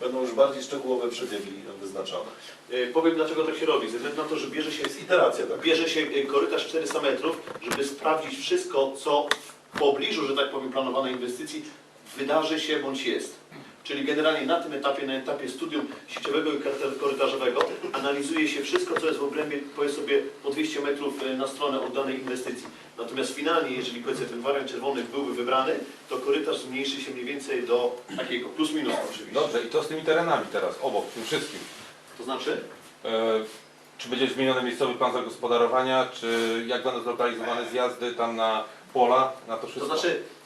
będą już bardziej szczegółowe przebiegi wyznaczone. E, Powiem dlaczego tak się robi. Ze względu na to, że bierze się, Jest iteracja tak. bierze się e, korytarz 400 metrów, żeby sprawdzić wszystko, co w pobliżu, że tak powiem, planowanej inwestycji wydarzy się bądź jest. Czyli generalnie na tym etapie, na etapie studium sieciowego i koryta- korytarzowego analizuje się wszystko, co jest w obrębie, powiedz sobie, po 200 metrów e, na stronę od danej inwestycji. Natomiast finalnie, jeżeli powiedzmy ten wariant czerwony byłby wybrany, to korytarz zmniejszy się mniej więcej do takiego plus minus oczywiście. Dobrze, i to z tymi terenami teraz, obok, tym wszystkim. To znaczy? E, czy będzie zmieniony miejscowy plan zagospodarowania, czy jak będą zlokalizowane zjazdy tam na pola, na to To wszystko? znaczy, e,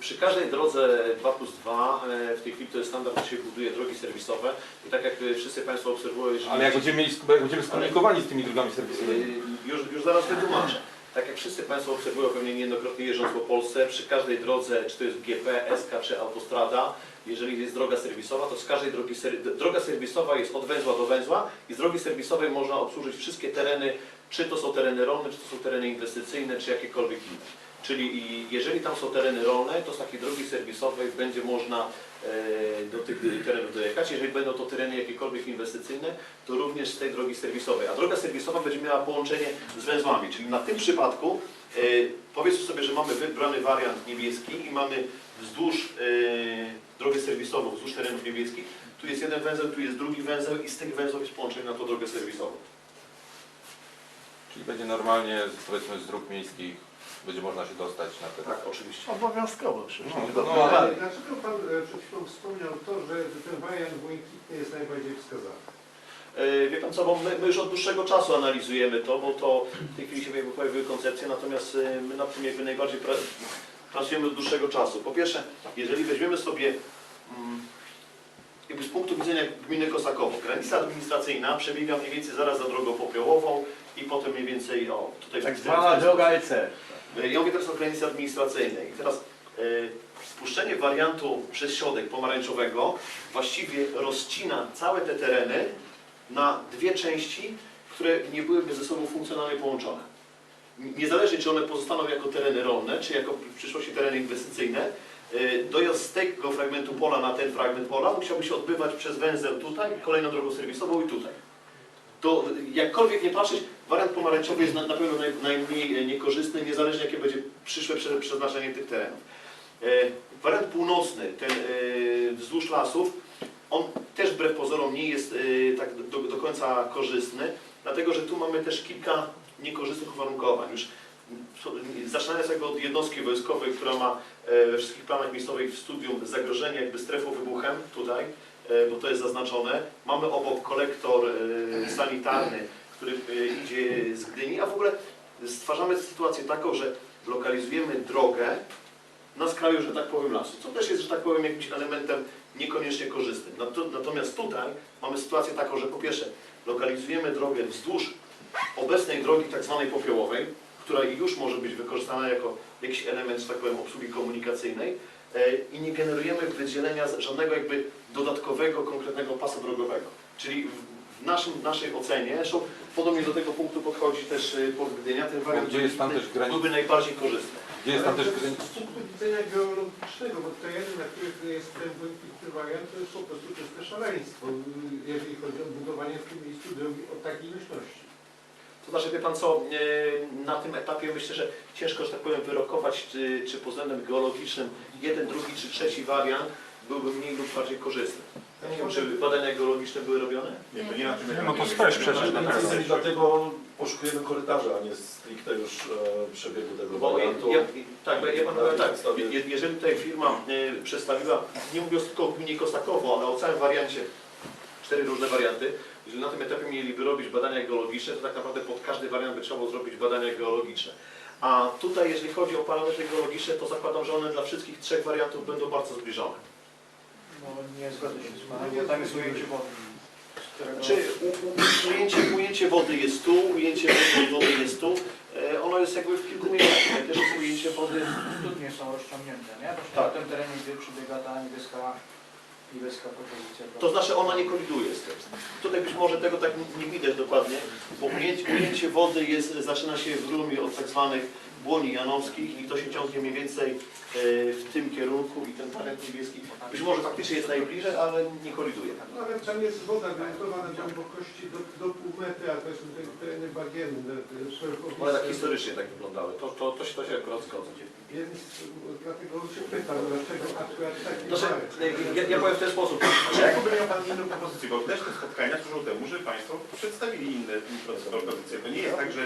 przy każdej drodze 2 plus 2, e, w tej chwili to jest standard, że się buduje drogi serwisowe i tak jak e, wszyscy Państwo obserwują, jeżeli... Ale jak będziemy, mieli, jak będziemy skomunikowani z tymi drogami serwisowymi? E, Już, już zaraz wytłumaczę. Tak jak wszyscy Państwo obserwują pewnie niejednokrotnie jeżdżąc po Polsce, przy każdej drodze, czy to jest GP, SK czy autostrada, jeżeli jest droga serwisowa, to z każdej drogi droga serwisowa jest od węzła do węzła i z drogi serwisowej można obsłużyć wszystkie tereny, czy to są tereny rolne, czy to są tereny inwestycyjne, czy jakiekolwiek inne. Czyli jeżeli tam są tereny rolne, to z takiej drogi serwisowej będzie można e, do tych terenów dojechać. Jeżeli będą to tereny jakiekolwiek inwestycyjne, to również z tej drogi serwisowej. A droga serwisowa będzie miała połączenie z węzłami. Czyli na tym przypadku e, powiedzmy sobie, że mamy wybrany wariant niebieski i mamy wzdłuż e, drogę serwisową, wzdłuż terenów niebieskich. Tu jest jeden węzeł, tu jest drugi węzeł i z tych węzłów jest połączenie na tą drogę serwisową. Czyli będzie normalnie, powiedzmy, z dróg miejskich, będzie można się dostać na te... Tak, oczywiście. Obowiązkowo przecież. No, No, no, ale- Dlaczego Pan e, przed chwilą wspomniał to, że ten wariant błękitny jest najbardziej wskazany? E, Wie Pan co, bo my, my już od dłuższego czasu analizujemy to, bo to w tej chwili się jakby pojawiły koncepcje, natomiast e, my nad tym jakby najbardziej pra, pracujemy od dłuższego czasu. Po pierwsze, jeżeli weźmiemy sobie mm, jakby z punktu widzenia gminy Kosakowo, granica administracyjna przebiega mniej więcej zaraz za drogą popiołową i potem mniej więcej o tutaj Tak zwana droga EC. E, Ja mówię teraz o granicy administracyjnej. I teraz e, spuszczenie wariantu przez środek pomarańczowego właściwie rozcina całe te tereny na dwie części, które nie byłyby ze sobą funkcjonalnie połączone. Niezależnie czy one pozostaną jako tereny rolne, czy jako w przyszłości tereny inwestycyjne, e, dojazd z tego fragmentu pola na ten fragment pola musiałby się odbywać przez węzeł tutaj, kolejną drogą serwisową i tutaj. To jakkolwiek nie patrzeć, wariant pomarańczowy jest na, na pewno naj, najmniej niekorzystny, niezależnie jakie będzie przyszłe prze, przeznaczenie tych terenów. E, wariant północny, ten e, wzdłuż lasów, on też wbrew pozorom nie jest e, tak do, do końca korzystny, dlatego że tu mamy też kilka niekorzystnych uwarunkowań. Już zaczynając jakby od jednostki wojskowej, która ma we wszystkich planach miejscowych w studium zagrożenie jakby strefą wybuchem tutaj, bo to jest zaznaczone. Mamy obok kolektor sanitarny, który e, idzie z Gdyni, a w ogóle stwarzamy sytuację taką, że lokalizujemy drogę na skraju, że tak powiem, lasu, co też jest, że tak powiem, jakimś elementem niekoniecznie korzystnym. Nato- Natomiast tutaj mamy sytuację taką, że po pierwsze lokalizujemy drogę wzdłuż obecnej drogi tak zwanej popiołowej, która już może być wykorzystana jako jakiś element, że tak powiem, obsługi komunikacyjnej e, i nie generujemy wydzielenia żadnego jakby dodatkowego, konkretnego pasa drogowego. Czyli w- naszym, w naszej ocenie, zresztą podobnie do tego punktu podchodzi też e, Port Gdynia, ten wariant Gdzie jest tam też granica? byłby najbardziej korzystny. Gdzie jest tam Ale też... to Z punktu widzenia geologicznego, bo tereny, na których jest ten błękitny wariant, to jest po prostu czyste szaleństwo, jeżeli chodzi o budowanie w tym miejscu drogi o takiej nośności. To znaczy, wie Pan co, e, na tym etapie myślę, że ciężko, że tak powiem, wyrokować, czy, czy pod względem geologicznym jeden, drugi czy trzeci wariant byłby mniej lub bardziej korzystny. Ja nie wiem, czy badania geologiczne były robione? Nie, to nie na tym No to sprawdź przecież na pewno. I dlatego poszukujemy korytarza, a nie stricte już e, przebiegu tego Bo ja, wariantu. ja, tak, bo ja Panu powiem tak, Przedstawię. je, jeżeli tutaj firma e, przedstawiła, nie mówiąc tylko o gminie Kosakowo, ale o całym wariancie, cztery różne warianty, jeżeli na tym etapie mieliby robić badania geologiczne, to tak naprawdę pod każdy wariant by trzeba było zrobić badania geologiczne. A tutaj, jeżeli chodzi o parametry geologiczne, to zakładam, że one dla wszystkich trzech wariantów będą bardzo zbliżone. No nie zgodzę się z Panem, bo tam jest ujęcie wody. którego- Czy u, u, ujęcie, ujęcie wody jest tu, ujęcie wody- wody jest tu, e, ono jest jakby w kilku miejscach. Tutaj też jest ujęcie wody Studnie są rozciągnięte, nie? Właśnie Tak. na tym terenie, gdzie przebiega ta niebieska, niebieska propozycja. To znaczy ona nie koliduje z tym. Tutaj być może tego tak nie widać dokładnie, bo ujęcie, ujęcie wody jest, zaczyna się w Rumi od tak zwanych Błoni Janowskich i to się ciągnie mniej więcej e, w tym kierunku i ten wariant niebieski być może faktycznie jest najbliżej, ale nie koryduje. No ale tam jest woda gruntowa na głębokości do, do pół metra, to są te tereny bagienne, te One tak historycznie tak wyglądały. To, to, to, się, to się akurat zgodzę. Więc dlatego się pytam, dlaczego akurat taki Znaczy, wariant. ja, ja powiem w ten sposób. Czy jakby miał Pan inną propozycję, bo też te spotkania służą temu, że Państwo przedstawili inne propozycje. To nie jest tak, że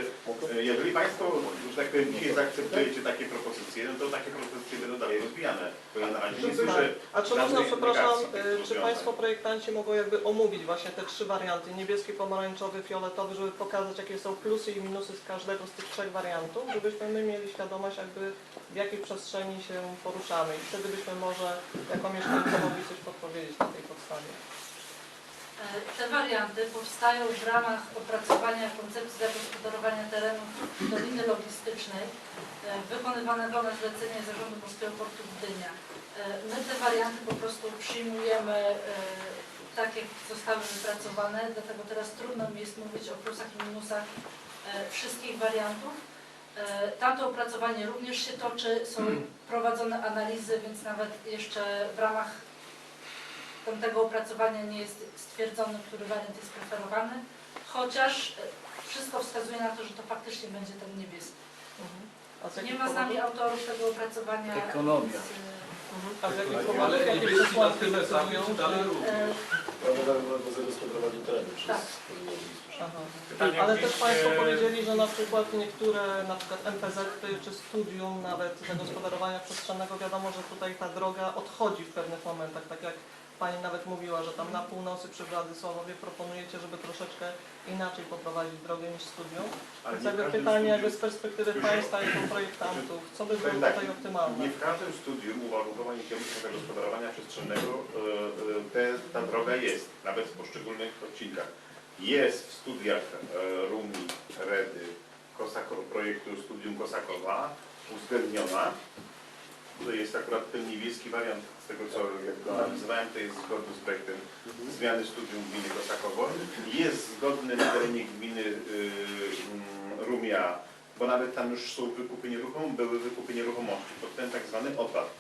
e, jeżeli Państwo, że tak powiem, dzisiaj zaakceptujecie takie propozycje, no to takie propozycje będą dalej rozwijane. Ja na razie nie słyszę A czy można, przepraszam, negacji tych y, czy rozwiązań. Państwo projektanci mogą jakby omówić właśnie te trzy warianty, niebieski, pomarańczowy, fioletowy, żeby pokazać jakie są plusy i minusy z każdego z tych trzech wariantów, żebyśmy my mieli świadomość jakby w jakiej przestrzeni się poruszamy i wtedy byśmy może jako mieszkańcy mogli coś podpowiedzieć na tej podstawie. E, Te warianty powstają w ramach opracowania koncepcji zagospodarowania terenów Doliny Logistycznej e, wykonywanego na zlecenie Zarządu Morskiego Portu Gdynia. E, My te warianty po prostu przyjmujemy tak, jak zostały wypracowane, dlatego teraz trudno mi jest mówić o plusach i minusach wszystkich wariantów. Tamto opracowanie również się toczy, są prowadzone analizy, więc nawet jeszcze w ramach tamtego opracowania nie jest stwierdzone, który wariant jest preferowany, chociaż e, wszystko wskazuje na to, że to faktycznie będzie ten niebieski. Mhm. Z Nie ma z nami autorów tego opracowania. Ekonomia. Więc, e, Mhm. A z jakich powodów, jakie przesłanki decydują, że... e, terenu przez Tak. Aha. Pytanie Ale też Państwo powiedzieli, że na przykład niektóre, na przykład MPZ czy studium nawet zagospodarowania przestrzennego, wiadomo, że tutaj ta droga odchodzi w pewnych momentach, tak jak Pani nawet mówiła, że tam na północy przy Władysławowie proponujecie, żeby troszeczkę inaczej poprowadzić drogę niż studium. Ale Więc nie w jakby każdym pytanie studium- jakby z perspektywy Państwa jako projektantów, co by było Powiem tak, tutaj optymalne? Nie w każdym studium uwarunkowań i kierunków zagospodarowania przestrzennego e, e, te, ta droga jest, nawet w poszczególnych odcinkach. Jest w studiach e, RUMI, REDY, Kosako, projektu Studium Kosakowa uwzględniona. Tutaj jest akurat ten niebieski wariant, tego co analizowałem, to jest zgodny z projektem zmiany studium gminy Kosakowo. Jest zgodny na terenie gminy y, mm, Rumia, bo nawet tam już są wykupy nieruchomości, były wykupy nieruchomości pod ten tak zwany odpad.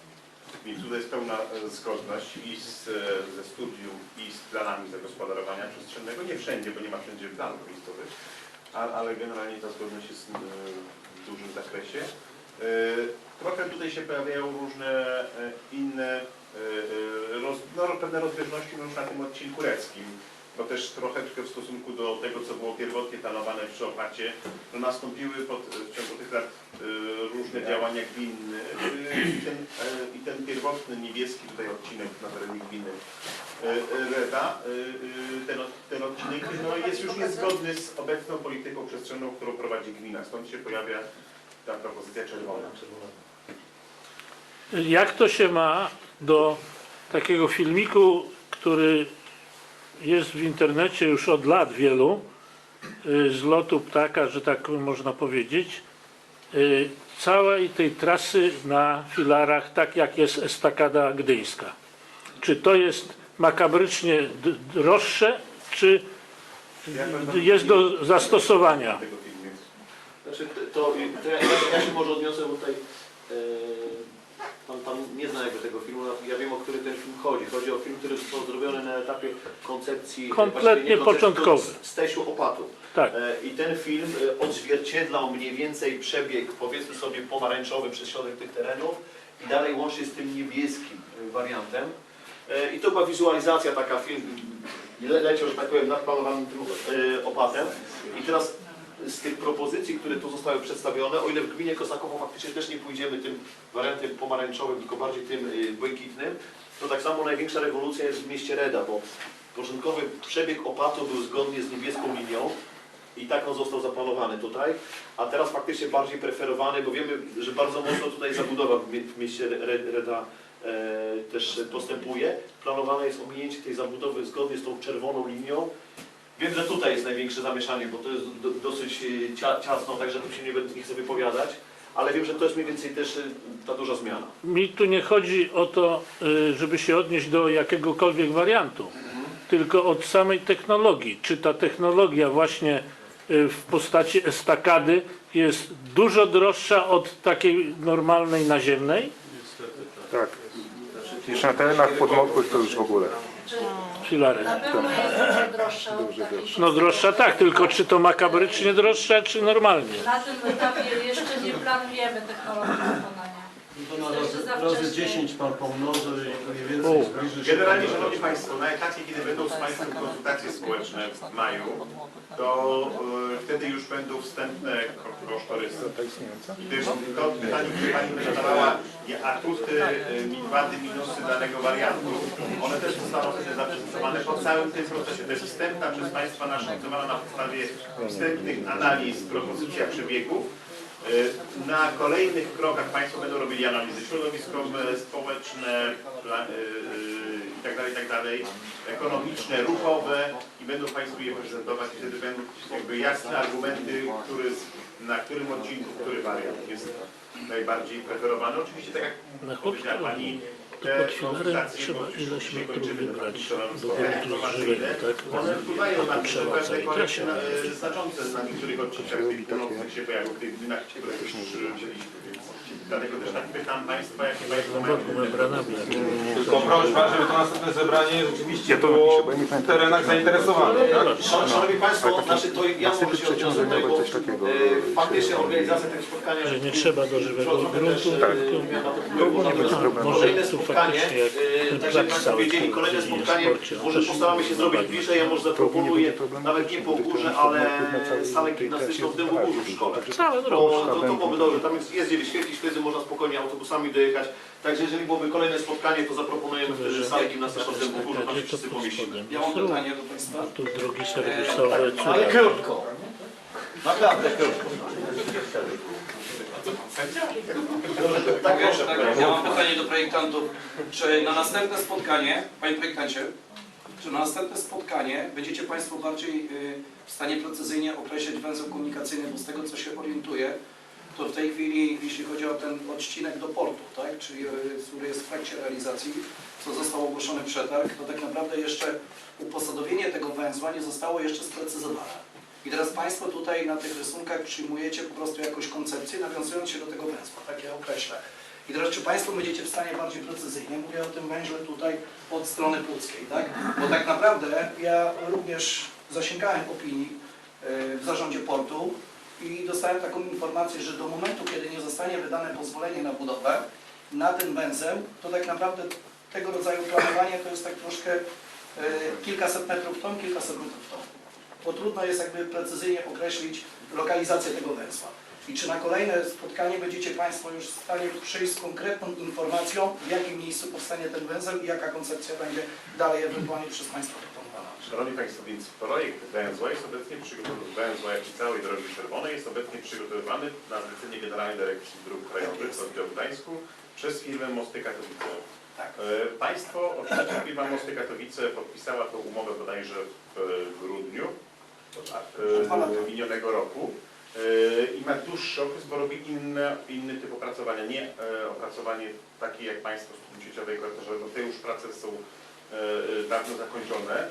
Więc tutaj jest pełna e, zgodność i z, e, ze studium, i z planami zagospodarowania przestrzennego. Nie wszędzie, bo nie ma wszędzie planów miejscowych, ale, ale generalnie ta zgodność jest e, w dużym zakresie. Trochę tutaj się pojawiają różne e, inne, e, e, roz, no, pewne rozbieżności no, już na tym odcinku reckim, bo też trocheczkę w stosunku do tego, co było pierwotnie planowane przy opacie, no, nastąpiły pod, w ciągu tych lat różne działania gminne. I ten, i ten pierwotny niebieski tutaj odcinek na terenie gminy Reda, ten, ten odcinek no, jest już niezgodny z obecną polityką przestrzenną, którą prowadzi gmina, stąd się pojawia ta propozycja czerwona. Jak to się ma do takiego filmiku, który jest w internecie już od lat wielu, y, z lotu ptaka, że tak można powiedzieć, y, całej tej trasy na filarach, tak jak jest estakada gdyńska. Czy to jest makabrycznie droższe, czy jest do zastosowania? Znaczy, to, to ja, ja się może odniosę, bo tutaj e, pan, pan nie zna jakby tego filmu, ja wiem o który ten film chodzi. Chodzi o film, który został zrobiony na etapie koncepcji Kompletnie właściwie nie koncepcji, początkowy. Stesiu Opatu. Tak. E, I ten film e, odzwierciedlał mniej więcej przebieg, powiedzmy sobie pomarańczowy przez środek tych terenów i dalej łącznie z tym niebieskim e, wariantem. E, I to była wizualizacja taka film, le, leciał, że tak powiem, nad planowanym tym e, opatem. I teraz z tych propozycji, które tu zostały przedstawione, o ile w gminie Kosakowo faktycznie też nie pójdziemy tym wariantem pomarańczowym, tylko bardziej tym y, błękitnym, to tak samo największa rewolucja jest w mieście Reda, bo początkowy przebieg opatu był zgodnie z niebieską linią i tak on został zaplanowany tutaj, a teraz faktycznie bardziej preferowany, bo wiemy, że bardzo mocno tutaj zabudowa w mie- w mieście Re- Reda e, też postępuje. Planowane jest ominięcie tej zabudowy zgodnie z tą czerwoną linią, Wiem, że tutaj jest największe zamieszanie, bo to jest do, dosyć e, cia, ciasno, także tu się nie, będę- nie chcę wypowiadać, ale wiem, że to jest mniej więcej też e, ta duża zmiana. Mi tu nie chodzi o to, y, żeby się odnieść do jakiegokolwiek wariantu, tylko od samej technologii. Czy ta technologia właśnie w postaci estakady jest dużo droższa od takiej normalnej naziemnej? Tak. Jeszcze na terenach podmokłych to już w ogóle. Czy Filarek. na pewno jest dużo droższa od takiej No droższa tak, tylko czy to makabrycznie droższa, czy normalnie? Na tym etapie jeszcze nie planujemy technologii wykonania. To na razy, razy wcześnie. 10 pan pomnoży i mniej więcej O. zbliży się Generalnie, Szanowni Państwo, na etapie, kiedy będą z Państwem konsultacje społeczne w maju, to e, wtedy już będą wstępne ko- kosztorysy. Gdyż to pytanie, które Pani by zadawała, je atuty, e, wady, minusy danego wariantu, one też zostaną wtedy zaprezentowane po całym tym procesie. To jest wstępna przez Państwa naszyfrowana na podstawie wstępnych analiz, propozycja przebiegów. E, Na kolejnych krokach Państwo będą robili analizy środowiskowe, społeczne pla- e, e, i tak tak dalej, ekonomiczne, ruchowe i będą Państwo je prezentować i wtedy będą jakby jasne argumenty, który, na którym odcinku, który wariant jest najbardziej preferowany. Oczywiście tak jak powiedziała Pani, to te pod filarem trzeba ileś metrów wybrać do gruntu informacyjne. żywego, tak? One wpływają na to, że Trzeba pewne całej trasie. na- znaczące na niektórych odcinkach tych się pojawią w tych gminach, które już przyjęliśmy. Dlatego też tak pytam Państwa, jakie Państwo mają. Tylko prośba, żeby to następne zebranie rzeczywiście to było w terenach zainteresowanych. Tak? Szan- Szanowni Państwo, znaczy to ja może się odniosę przeciążeniowe, bo coś takiego. e, faktycznie organizacja tego spotkania Że nie trzeba do żywego gruntu, e, to nie będzie problemu. może tu spotkanie, faktycznie jak e, ten tak jak Państwo wiedzieli, kolejne spotkanie, może postaramy się zrobić bliżej, ja może To zaproponuję nawet nie po górze, ale salę gimnastyczną w Dębogórzu w szkole. Drogi. to, to byłoby dobrze, tam jest, jest gdzie wyświetlić, można spokojnie autobusami dojechać. Także jeżeli byłoby kolejne spotkanie, to zaproponujemy wtedy salę gimnastyczną w Dębogórzu, tam się wszyscy pomieścimy. Ja mam pytanie do Państwa. Tu drogi serwisowe, Ale cuda. krótko. Naprawdę krótko. Tak. Tak, ja mam pytanie do projektantów. Czy na następne spotkanie, Panie Projektancie, czy na następne spotkanie będziecie Państwo bardziej y, w stanie precyzyjnie określić węzeł komunikacyjny, bo z tego co się orientuję, to w tej chwili, jeśli chodzi o ten odcinek do portu, tak, czyli y, który jest w trakcie realizacji, co został ogłoszony przetarg, to tak naprawdę jeszcze uposadowienie tego węzła nie zostało jeszcze sprecyzowane. I teraz Państwo tutaj na tych rysunkach przyjmujecie po prostu jakąś koncepcję, nawiązując się do tego węzła, tak ja określę. I teraz czy Państwo będziecie w stanie bardziej precyzyjnie, mówię o tym węźle tutaj od strony puckiej, tak? Bo tak naprawdę ja również zasięgałem opinii y, w zarządzie portu i dostałem taką informację, że do momentu, kiedy nie zostanie wydane pozwolenie na budowę na ten węzeł, to tak naprawdę tego rodzaju planowanie to jest tak troszkę y, kilkaset metrów ton, kilkaset metrów ton. Bo trudno jest jakby precyzyjnie określić lokalizację tego węzła. I czy na kolejne spotkanie będziecie Państwo już w stanie przyjść z konkretną informacją, w jakim miejscu powstanie ten węzeł i jaka koncepcja będzie dalej ewentualnie przez Państwa? Szanowni Państwo, więc projekt węzła jest obecnie przygotowany, węzła jak i całej drogi czerwonej jest obecnie przygotowywany na zlecenie Generalnej Dyrekcji Dróg Krajowych w oddziale w Gdańsku przez firmę Mosty Katowice. Tak. E, Państwo, oczywiście firma Mosty Katowice podpisała tą umowę bodajże w e, grudniu e, minionego roku i ma dłuższy okres, bo robi inne, inny typ opracowania, nie opracowanie takie jak Państwo z sieciowej korytarzowej, bo te już prace są dawno zakończone,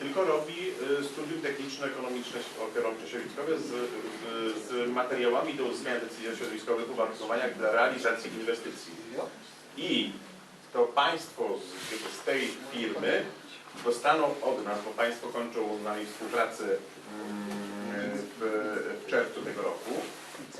tylko robi e, studium techniczno-ekonomiczne środowiskowe z, z, z materiałami do uzyskania decyzji o środowiskowych uwarunkowaniach dla realizacji inwestycji. I to Państwo z, z tej firmy dostaną od nas, bo Państwo kończą z nami współpracę mm, w, w czerwcu tego roku.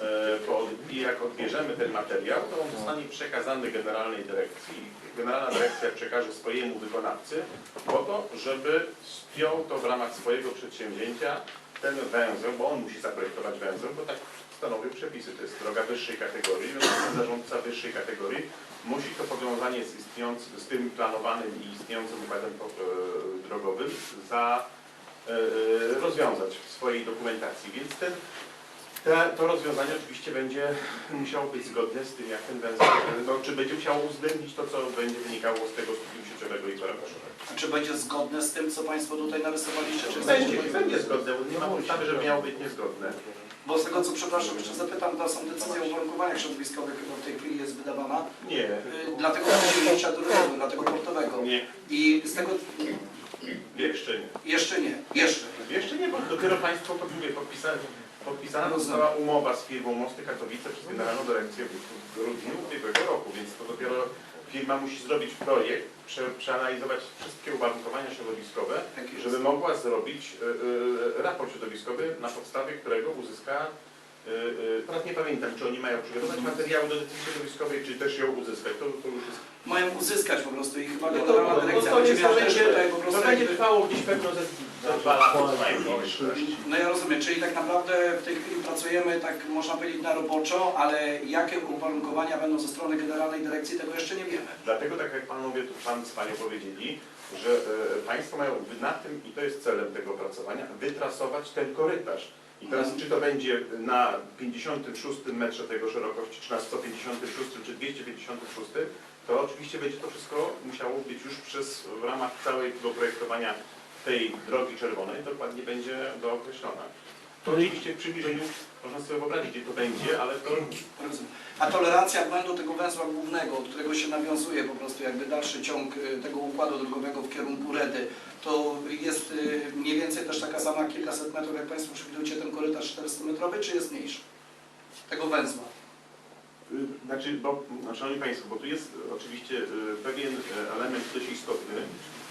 E, po od- I jak odbierzemy ten materiał, to on zostanie przekazany Generalnej Dyrekcji. Generalna Dyrekcja przekaże swojemu wykonawcy po to, żeby spiął to w ramach swojego przedsięwzięcia ten węzeł, bo on musi zaprojektować węzeł, bo tak stanowią przepisy. To jest droga wyższej kategorii, więc zarządca wyższej kategorii musi to powiązanie z, z tym planowanym i istniejącym układem e, drogowym za e, e, rozwiązać w swojej dokumentacji. Więc ten, te, to rozwiązanie oczywiście będzie musiało być zgodne z tym, jak ten węzeł, no, czy będzie musiało uwzględnić to, co będzie wynikało z tego studium sieciowego i paragrafowego. A czy będzie zgodne z tym, co Państwo tutaj narysowaliście? Czy Będzie, jesteście- będzie zgodne, nie ma podstawy, żeby miało być niezgodne. Bo z tego co przepraszam, jeszcze zapytam, to są decyzje o uwarunkowaniach środowiskowych, która w tej chwili jest wydawana. Nie, Y, Dlatego przedsięwzięcia drogowego, dlatego portowego. nie, I z tego jeszcze nie. jeszcze nie, jeszcze. Jeszcze nie, bo dopiero Państwo drugie podpisali, Podpisana została umowa z firmą Mosty Katowice przez Generalną Dyrekcję w grudniu ubiegłego roku, więc to dopiero firma musi zrobić projekt, prze, przeanalizować wszystkie uwarunkowania środowiskowe, Tak żeby mogła zrobić y, y, raport środowiskowy, na podstawie którego uzyska, y, y, teraz nie pamiętam, czy oni mają przygotować materiały do decyzji środowiskowej, czy też ją uzyskać, to, to już jest Mają uzyskać po prostu i chyba No to- no to to to będzie- tutaj po To prostu będzie trwało gdzieś pewno ze No ja rozumiem, czyli tak naprawdę w tej chwili pracujemy, tak można powiedzieć, na roboczo, ale jakie uwarunkowania będą ze strony Generalnej Dyrekcji, tego jeszcze nie wiemy. Dlatego, tak jak panowie tu pan z panią powiedzieli, że e, państwo mają na tym, i to jest celem tego opracowania, wytrasować ten korytarz. I teraz czy to będzie na 56 metrze tego szerokości, czy na 156, czy 256, to oczywiście będzie to wszystko musiało być już przez, w ramach całego projektowania tej drogi czerwonej dokładnie będzie dookreślona. To oczywiście w przybliżeniu można sobie wyobrazić, gdzie to będzie, ale to. A tolerancja błędu tego węzła głównego, od którego się nawiązuje po prostu jakby dalszy ciąg y, tego układu drogowego w kierunku Redy, to jest y, mniej więcej też taka sama kilkaset metrów, jak Państwo przewidujecie ten korytarz 400-metrowy, czy jest mniejszy? Tego węzła. Y, Znaczy, bo, no, Szanowni Państwo, bo tu jest oczywiście pewien element dość istotny.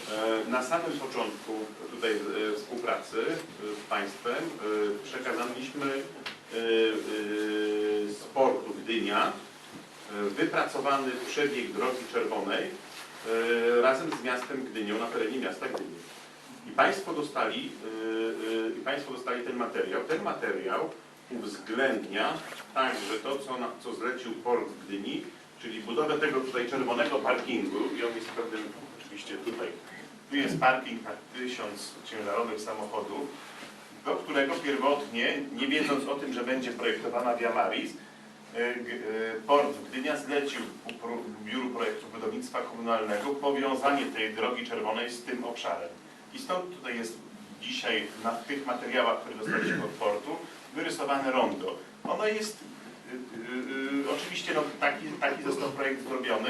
E, Na samym początku tutaj y, współpracy y, z Państwem przekazaliśmy z portu Gdynia wypracowany przebieg drogi czerwonej razem z miastem Gdynią na terenie miasta Gdyni. I Państwo dostali, i Państwo dostali ten materiał. Ten materiał uwzględnia także to, co, na, co zlecił port Gdyni, czyli budowę tego tutaj czerwonego parkingu i on jest pewnym, oczywiście tutaj, tu jest parking na tysiąc ciężarowych samochodów, do którego pierwotnie, nie wiedząc o tym, że będzie projektowana Via Maris, G- y, Port Gdynia zlecił Biuru Projektów Budownictwa Komunalnego powiązanie tej drogi czerwonej z tym obszarem. I stąd tutaj jest dzisiaj na tych materiałach, które dostaliśmy od portu, wyrysowane rondo. Ono jest, y, oczywiście no, taki, taki został projekt zrobiony.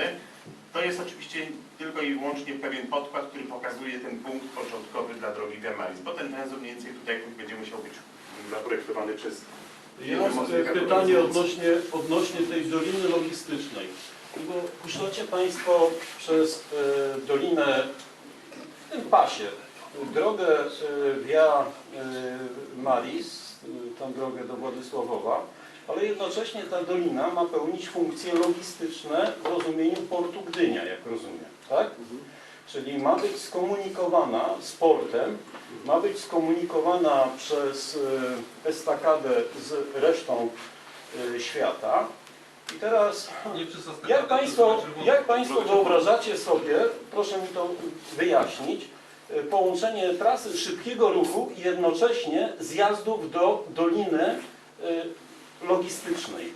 To jest oczywiście tylko i wyłącznie pewien podkład, który pokazuje ten punkt początkowy dla drogi Via Maris, bo ten węzeł mniej więcej tutaj będzie musiał być zaprojektowany przez e, pytanie odnośnie, odnośnie tej doliny logistycznej. Bo puszczacie Państwo przez e, dolinę w tym pasie. Drogę e, Via e, Maris, tą drogę do Władysławowa, ale jednocześnie ta dolina ma pełnić funkcje logistyczne w rozumieniu portu Gdynia, jak rozumiem, tak? Czyli ma być skomunikowana z portem, ma być skomunikowana przez e, estakadę z resztą e, świata. I teraz, jak Państwo, jak państwo wyobrażacie sobie, proszę mi to wyjaśnić, e, połączenie trasy szybkiego ruchu i jednocześnie zjazdów do doliny logistycznej?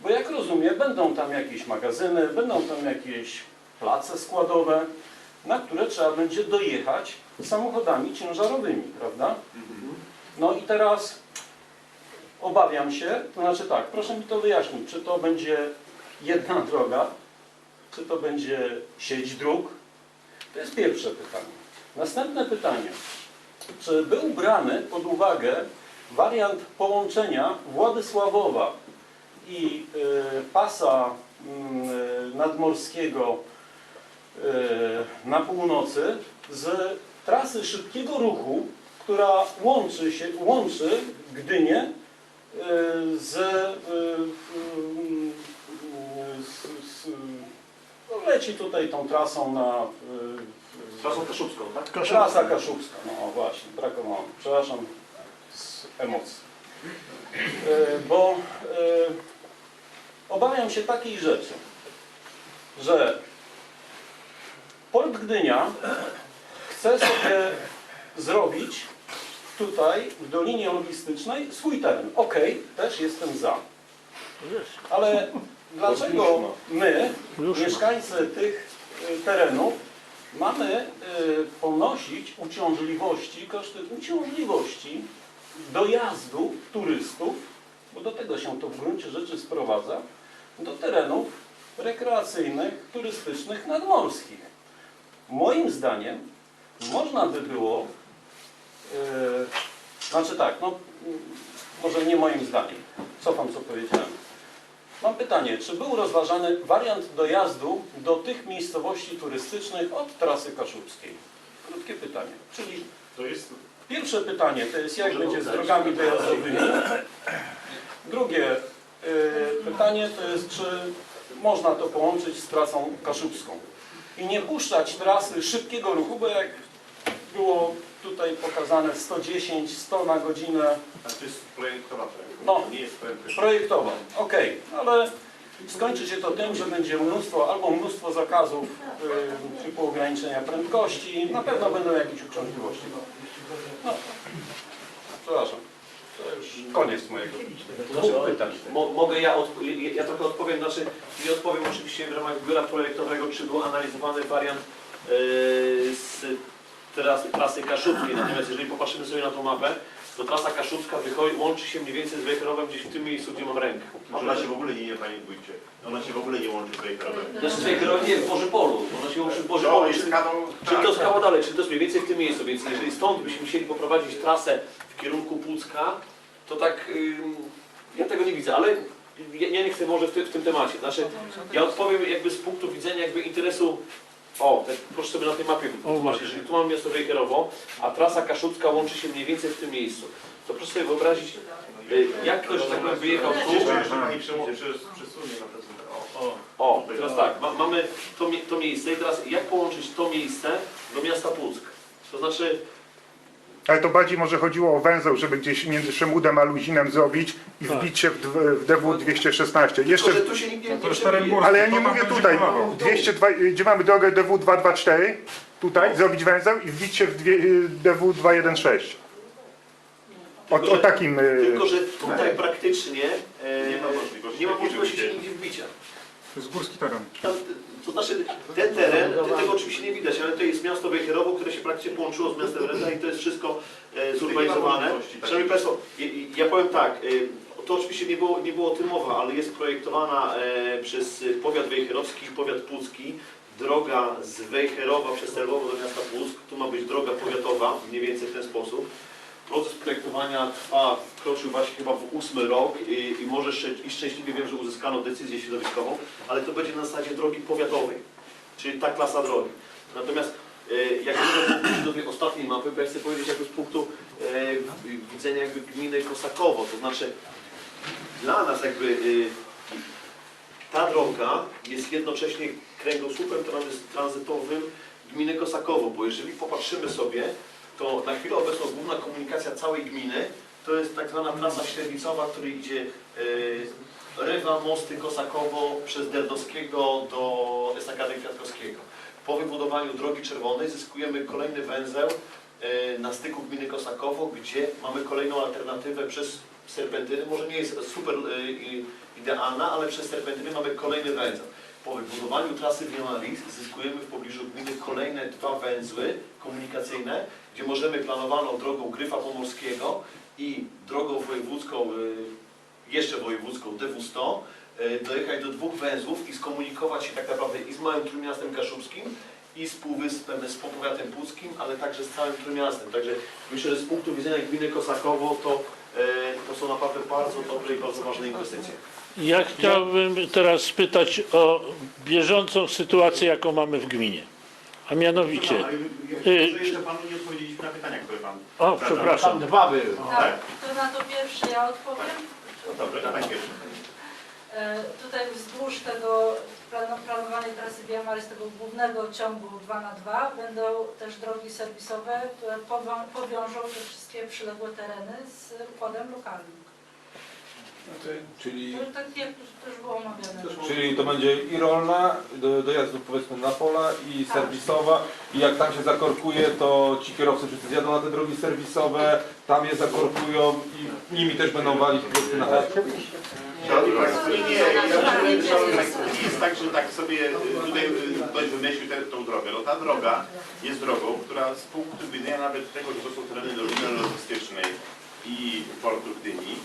Bo jak rozumiem, będą tam jakieś magazyny, będą tam jakieś place składowe, na które trzeba będzie dojechać samochodami ciężarowymi, prawda? No i teraz obawiam się, to znaczy tak, proszę mi to wyjaśnić, czy to będzie jedna droga, czy to będzie sieć dróg? To jest pierwsze pytanie. Następne pytanie. Czy był brany pod uwagę wariant połączenia Władysławowa i y, pasa y, nadmorskiego y, na północy z trasy szybkiego ruchu, która łączy się, łączy Gdynię y, z, z, z no leci tutaj tą trasą na Trasą Kaszubską, tak? Trasa Kaszubska, no właśnie, brakowało. Przepraszam z emocji. E, Bo e, obawiam się takiej rzeczy, że Port Gdynia chce sobie zrobić tutaj w Dolinie Logistycznej swój teren. Okej, też jestem za. Ale dlaczego my, mieszkańcy tych y, terenów, mamy ponosić uciążliwości, koszty uciążliwości dojazdu turystów, bo do tego się to w gruncie rzeczy sprowadza, do terenów rekreacyjnych, turystycznych, nadmorskich. Moim zdaniem można by było, y, znaczy tak, no, może nie moim zdaniem. Cofam, co powiedziałem. Mam pytanie, czy był rozważany wariant dojazdu do tych miejscowości turystycznych od trasy kaszubskiej? Krótkie pytanie. Czyli To jest pierwsze pytanie to jest, jak będzie z drogami dojazdowymi? Drugie y, pytanie to jest, czy można to połączyć z trasą kaszubską? I nie puszczać trasy szybkiego ruchu, bo jak było tutaj pokazane 110, 100 na godzinę, to jest projektowa No. nie jest projektowa. projektowa. Okej, ale skończy się to tym, że będzie mnóstwo, albo mnóstwo zakazów y, typu ograniczenia prędkości, na pewno będą jakieś uciążliwości. No, przepraszam. To już koniec mojego dwóch pytań. Mo, mogę ja, odp- ja, trochę odpowiem, znaczy nie odpowiem oczywiście w ramach biura projektowego, czy był analizowany wariant e, z teraz trasy kaszubskiej, natomiast jeżeli popatrzymy sobie na tą mapę, to trasa kaszubska wychodzi, łączy się mniej więcej z Wejherowem gdzieś w tym miejscu, gdzie mam rękę. Ona się w ogóle nie, nie panie wójcie. Ona się w ogóle nie łączy z projektowym. Znaczy z Wejherowem nie, w Boży Polu, ona się łączy w Boży No, Polu. jest Czyli kawał, czyli to tak, jest kawał dalej, czyli to jest mniej więcej w tym miejscu, więc jeżeli stąd byśmy musieli poprowadzić trasę w kierunku Pucka, to tak, ym, ja tego nie widzę, ale ja, ja nie chcę może w, ty, w tym temacie. Znaczy, ja odpowiem jakby z punktu widzenia jakby interesu, o, tak, proszę sobie na tej mapie wytłumaczyć, jeżeli tu mamy miasto Wejherowo, a trasa kaszubska łączy się mniej więcej w tym miejscu, to proszę sobie wyobrazić, y, jak ktoś, tak powiem, wyjechał tu. O, teraz tak, ma, mamy to, mie- to miejsce i teraz jak połączyć to miejsce do miasta Puck? To znaczy, Ale to bardziej może chodziło o węzeł, żeby gdzieś między Szemudem a Luzinem zrobić i wbić się w, d- w DW 216. tylko, Jeszcze, że tu się nikt nie, nie ale ja nie mówię tutaj. 202, gdzie mamy drogę DW 224, tutaj zrobić węzeł i wbić się w dwie, DW 216. O, o takim. y, Tylko, że tutaj praktycznie e, Nie ma możliwości nie ma możliwości wbicia. nigdzie wbicia. To jest górski teren. Tam, To znaczy, ten teren, te- tego oczywiście nie widać, ale to jest miasto Wejherowo, które się praktycznie połączyło z miastem Reda i to jest wszystko e, zurbanizowane. Szanowni Państwo, ja, ja powiem tak, e, to oczywiście nie było, nie było o tym mowa, ale jest projektowana e, przez powiat wejherowski i powiat pucki droga z Wejherowa przez Lwowo do miasta Puck. Tu ma być droga powiatowa, mniej więcej w ten sposób. Projektowania trwa, wkroczył właśnie chyba w ósmy rok i, i może i szczęśliwie wiem, że uzyskano decyzję środowiskową, ale to będzie na zasadzie drogi powiatowej, czyli ta klasa drogi. Natomiast e, jak wrócić do tej ostatniej mapy, bo ja chcę powiedzieć jakby z punktu e, widzenia jakby gminy Kosakowo, to znaczy dla nas jakby y, ta droga jest jednocześnie kręgosłupem tranzy- tranzytowym gminy Kosakowo, bo jeżeli popatrzymy sobie, to na chwilę obecną główna komunikacja całej gminy to jest tak zwana trasa średnicowa, która idzie y, Rywa, Mosty, Kosakowo przez Derdowskiego do Estakady Kwiatkowskiego. Po wybudowaniu drogi czerwonej zyskujemy kolejny węzeł y, na styku gminy Kosakowo, gdzie mamy kolejną alternatywę przez serpentyny. Może nie jest super i- idealna, ale przez serpentyny mamy kolejny węzeł. Po wybudowaniu trasy Wionaris zyskujemy w pobliżu gminy kolejne dwa węzły komunikacyjne, gdzie możemy planowaną drogą Gryfa Pomorskiego i drogą wojewódzką, y, jeszcze wojewódzką DW100 y, dojechać do dwóch węzłów i skomunikować się tak naprawdę i z Małym Trójmiastem Kaszubskim i z Półwyspem, z powiatem Puckim, ale także z całym Trójmiastem. Także myślę, że z punktu widzenia gminy Kosakowo to, to są naprawdę bardzo dobre i bardzo ważne inwestycje. Ja chciałbym teraz spytać o bieżącą sytuację, jaką mamy w gminie. A mianowicie, No, ale Y- Może jeszcze panu nie odpowiedzieliśmy na pytania, które pan... o przepraszam, dwa były. Tak, to na to pierwsze ja odpowiem. No dobrze, dawaj pierwszy. E, Tutaj wzdłuż tego planowanej trasy Via Maris, tego głównego ciągu 2 na 2 będą też drogi serwisowe, które powią- powiążą te wszystkie przyległe tereny z układem lokalnym. Czyli, To tak jak też było omawiane. czyli to będzie i rolna, do, dojazdu powiedzmy na pola i serwisowa i jak tam się zakorkuje, to ci kierowcy wszyscy zjadą na te drogi serwisowe, tam je zakorkują i nimi też będą walić po prostu na hak. Szanowni Państwo, nie, jest tak, że tak sobie y, tutaj y, ktoś wymyślił tę tą drogę. No ta droga jest drogą, która z punktu widzenia nawet tego, że to są tereny logistycznej i portu Gdyni,